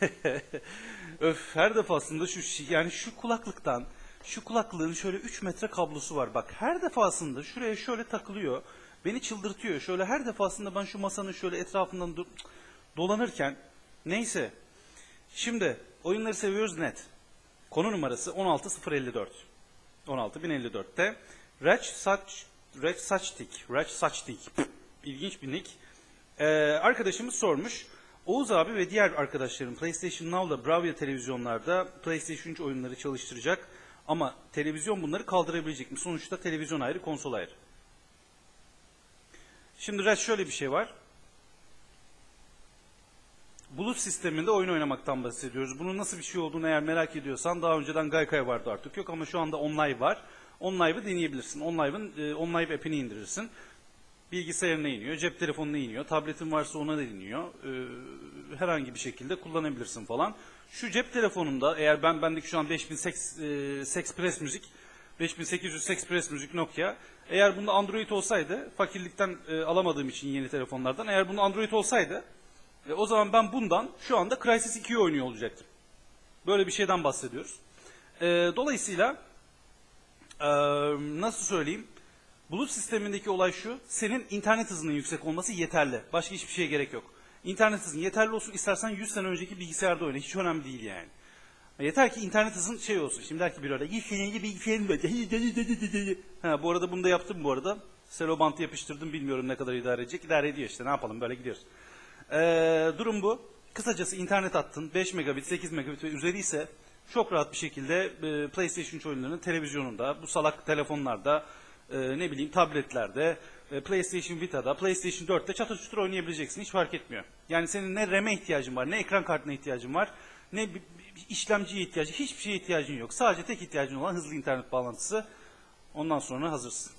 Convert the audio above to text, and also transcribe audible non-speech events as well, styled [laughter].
[laughs] Öf her defasında şu yani şu kulaklıktan şu kulaklığın şöyle 3 metre kablosu var. Bak her defasında şuraya şöyle takılıyor. Beni çıldırtıyor. Şöyle her defasında ben şu masanın şöyle etrafından do- dolanırken neyse. Şimdi oyunları seviyoruz net. Konu numarası 16054. 16054'te Reç Saç Reç Saçtik, Reç Saçtik. İlginç bir nick. Ee, arkadaşımız sormuş. Oğuz abi ve diğer arkadaşlarım PlayStation Now'la Bravia televizyonlarda PlayStation 3 oyunları çalıştıracak ama televizyon bunları kaldırabilecek mi? Sonuçta televizyon ayrı, konsol ayrı. Şimdi Reç şöyle bir şey var. Bulut sisteminde oyun oynamaktan bahsediyoruz. Bunun nasıl bir şey olduğunu eğer merak ediyorsan daha önceden Gaikaya vardı artık yok ama şu anda OnLive var. OnLive'ı deneyebilirsin. OnLive'ın e, OnLive app'ini indirirsin. Bilgisayarına iniyor, cep telefonuna iniyor, tabletin varsa ona da iniyor. Ee, herhangi bir şekilde kullanabilirsin falan. Şu cep telefonunda eğer ben bendeki şu an 5000 Sex, e, Sex Press Müzik 5800 Sex Press Müzik Nokia. Eğer bunda Android olsaydı, fakirlikten e, alamadığım için yeni telefonlardan, eğer bunda Android olsaydı e, o zaman ben bundan şu anda Crysis 2'yi oynuyor olacaktım. Böyle bir şeyden bahsediyoruz. E, dolayısıyla e, nasıl söyleyeyim? Bulut sistemindeki olay şu, senin internet hızının yüksek olması yeterli. Başka hiçbir şeye gerek yok. İnternet hızın yeterli olsun, istersen 100 sene önceki bilgisayarda oyna, hiç önemli değil yani. Yeter ki internet hızın şey olsun. Şimdi der ki bir arada, 100 senelik bilgisayarım var. Ha, bu arada bunu da yaptım bu arada. Selo bantı yapıştırdım, bilmiyorum ne kadar idare edecek. İdare ediyor işte, ne yapalım, böyle gidiyoruz. Ee, durum bu. Kısacası internet attın, 5 megabit, 8 megabit ve üzeri ise çok rahat bir şekilde e, PlayStation 3 oyunlarını televizyonunda, bu salak telefonlarda, e, ne bileyim tabletlerde, e, PlayStation Vita'da, PlayStation 4'te çatır çutur oynayabileceksin. Hiç fark etmiyor. Yani senin ne RAM'e ihtiyacın var, ne ekran kartına ihtiyacın var, ne işlemciye ihtiyacın, hiçbir şeye ihtiyacın yok. Sadece tek ihtiyacın olan hızlı internet bağlantısı. Ondan sonra hazırsın.